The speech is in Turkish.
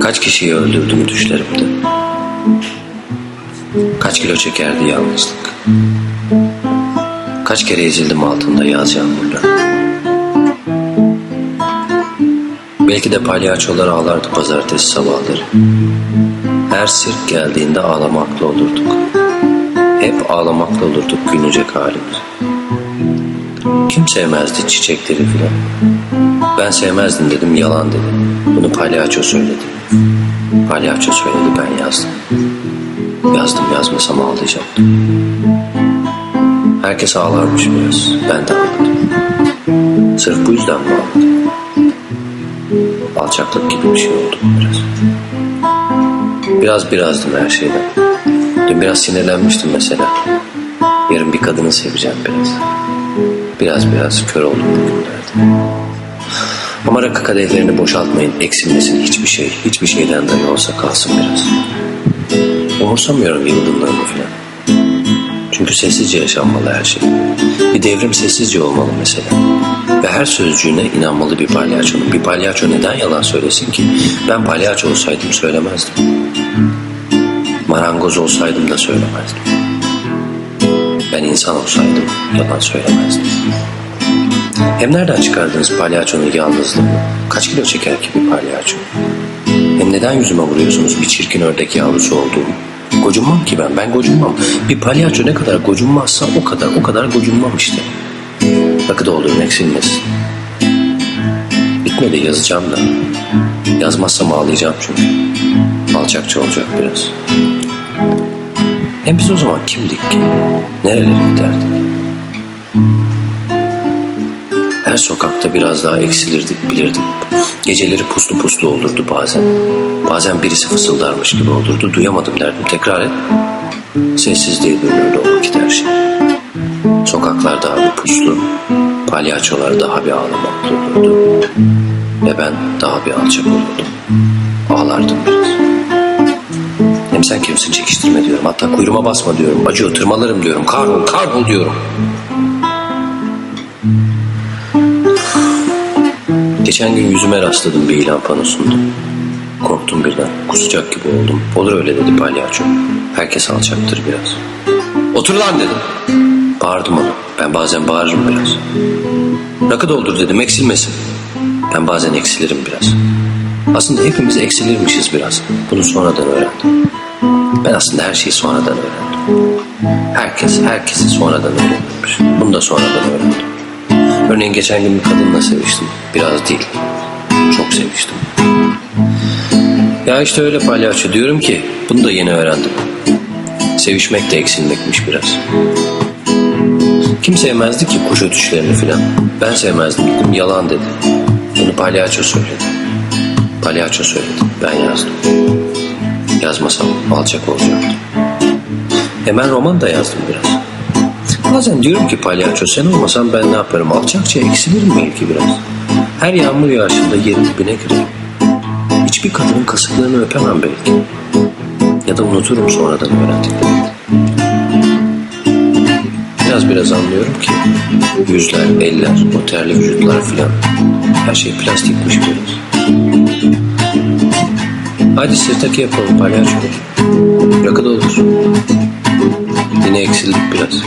Kaç kişiyi öldürdüm düşlerimde. Kaç kilo çekerdi yalnızlık. Kaç kere ezildim altında yaz yağmurla. Belki de palyaçolar ağlardı pazartesi sabahları. Her sirk geldiğinde ağlamakla olurduk. Hep ağlamakla olurduk gülünecek halimiz. Kim sevmezdi çiçekleri filan. Ben sevmezdim dedim yalan dedim. Bunu palyaço söyledi. Palyaço söyledi ben yazdım. Yazdım yazmasam ağlayacaktım. Herkes ağlarmış biraz. Ben de ağladım. Sırf bu yüzden mi ağladım? Alçaklık gibi bir şey oldu biraz. Biraz birazdım her şeyden. Dün biraz sinirlenmiştim mesela. Yarın bir kadını seveceğim biraz. Biraz biraz kör oldum bugünlerde. Ama rakı kadehlerini boşaltmayın. Eksilmesin hiçbir şey. Hiçbir şeyden dahi olsa kalsın biraz. Umursamıyorum yıldınlarını falan. Çünkü sessizce yaşanmalı her şey. Bir devrim sessizce olmalı mesela. Ve her sözcüğüne inanmalı bir palyaçonun. Bir palyaço neden yalan söylesin ki? Ben palyaço olsaydım söylemezdim. Marangoz olsaydım da söylemezdim. Ben insan olsaydım yalan söylemezdim. Hem nereden çıkardınız palyaçonun yalnızlığını? Kaç kilo çeker ki bir palyaço? Hem neden yüzüme vuruyorsunuz bir çirkin ördek yavrusu olduğumu? Gocunmam ki ben, ben gocunmam. Bir palyaço ne kadar gocunmazsa o kadar, o kadar gocunmam işte. Rakı doldurun eksilmesin. Bitmedi yazacağım da. Yazmazsam ağlayacağım çünkü. Alçakça olacak biraz. Hem biz o zaman kimdik ki? Nerelere giderdik? Her sokakta biraz daha eksilirdik, bilirdik. Geceleri puslu puslu olurdu bazen. Bazen birisi fısıldarmış gibi olurdu. Duyamadım derdim. Tekrar et. Sessizliğe dönüyordu o vakit her şey. Sokaklar daha bir puslu, palyaçolar daha bir ağlamaklı olurdu. Ve ben daha bir alçak olurdum. Ağlardım biraz. Hem sen kimsin çekiştirme diyorum. Hatta kuyruğuma basma diyorum. Acıyor tırmalarım diyorum. Kahrol, kahrol diyorum. Geçen gün yüzüme rastladım bir ilan panosunda. Korktum birden. Kusacak gibi oldum. Olur öyle dedi palyaço. Herkes alçaktır biraz. Otur lan dedim. Bağırdım ona. Ben bazen bağırırım biraz. Rakı doldur dedim eksilmesin. Ben bazen eksilirim biraz. Aslında hepimiz eksilirmişiz biraz. Bunu sonradan öğrendim. Ben aslında her şeyi sonradan öğrendim. Herkes, herkesi sonradan öğrenmiş. Bunu da sonradan öğrendim. Örneğin geçen gün bir kadınla seviştim. Biraz değil. Çok seviştim. Ya işte öyle palyaço diyorum ki bunu da yeni öğrendim. Sevişmek de eksilmekmiş biraz. Kim sevmezdi ki kuş ötüşlerini filan? Ben sevmezdim dedim yalan dedi. Bunu palyaço söyledi. Palyaço söyledi. Ben yazdım. Yazmasam alçak olacaktım. Hemen roman da yazdım biraz. Bazen diyorum ki palyaço sen olmasan ben ne yaparım? Alçakça eksilirim belki biraz. Her yağmur yağışında yerin dibine girerim. Hiçbir kadının kasıklarını öpemem belki. Ya da unuturum sonradan öğrendiklerimi. Biraz biraz anlıyorum ki yüzler, eller, o terli vücutlar filan her şey plastikmiş biraz. Hadi sırtaki yapalım palyaço. Rakı da olur. Yine eksildik biraz.